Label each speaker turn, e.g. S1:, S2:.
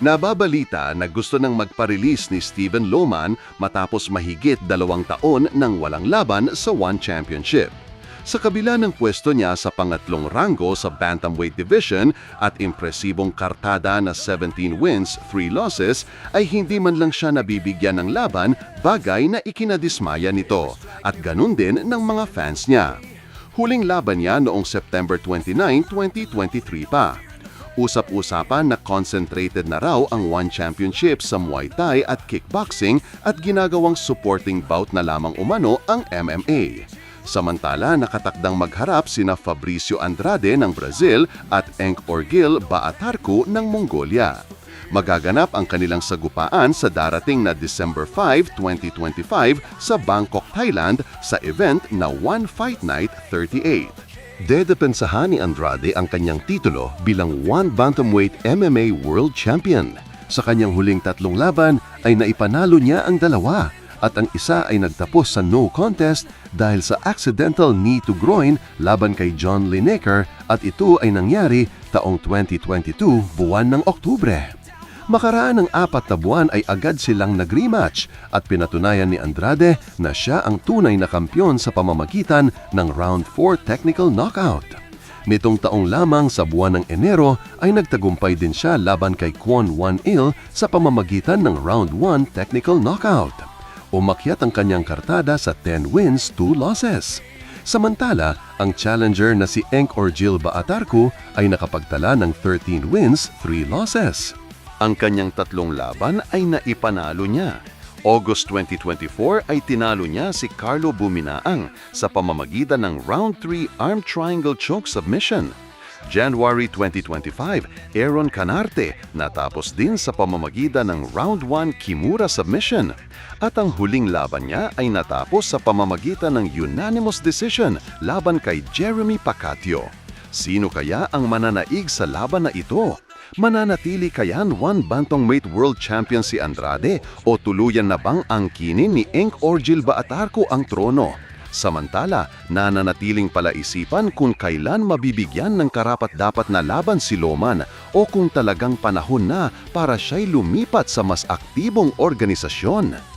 S1: Nababalita na gusto nang magpa-release ni Steven Loman matapos mahigit dalawang taon ng walang laban sa One Championship. Sa kabila ng pwesto niya sa pangatlong ranggo sa Bantamweight Division at impresibong kartada na 17 wins, 3 losses, ay hindi man lang siya nabibigyan ng laban, bagay na ikinadismaya nito at ganun din ng mga fans niya. Huling laban niya noong September 29, 2023 pa. Usap-usapan na concentrated na raw ang One Championship sa Muay Thai at kickboxing at ginagawang supporting bout na lamang umano ang MMA. Samantala, nakatakdang magharap sina Fabricio Andrade ng Brazil at Enk Orgil Baatarku ng Mongolia. Magaganap ang kanilang sagupaan sa darating na December 5, 2025 sa Bangkok, Thailand sa event na One Fight Night 38. Dedepensahan ni Andrade ang kanyang titulo bilang One Bantamweight MMA World Champion. Sa kanyang huling tatlong laban ay naipanalo niya ang dalawa at ang isa ay nagtapos sa no contest dahil sa accidental knee to groin laban kay John Lineker at ito ay nangyari taong 2022 buwan ng Oktubre. Makaraan ng apat na buwan ay agad silang nag-rematch at pinatunayan ni Andrade na siya ang tunay na kampyon sa pamamagitan ng Round 4 Technical Knockout. Nitong taong lamang sa buwan ng Enero ay nagtagumpay din siya laban kay Kwon Wan-il sa pamamagitan ng Round 1 Technical Knockout. Umakyat ang kanyang kartada sa 10 wins, 2 losses. Samantala, ang challenger na si Enk Orgil Baatarku ay nakapagtala ng 13 wins, 3 losses. Ang kanyang tatlong laban ay naipanalo niya. August 2024 ay tinalo niya si Carlo Buminaang sa pamamagitan ng Round 3 Arm Triangle Choke Submission. January 2025, Aaron Canarte natapos din sa pamamagitan ng Round 1 Kimura Submission. At ang huling laban niya ay natapos sa pamamagitan ng unanimous decision laban kay Jeremy Pacatio. Sino kaya ang mananaig sa laban na ito? Mananatili kayan one bantamweight world champion si Andrade o tuluyan na bang angkinin ni Enk Orgil Baatarco ang trono? Samantala, nananatiling palaisipan kung kailan mabibigyan ng karapat-dapat na laban si Loman o kung talagang panahon na para siya'y lumipat sa mas aktibong organisasyon.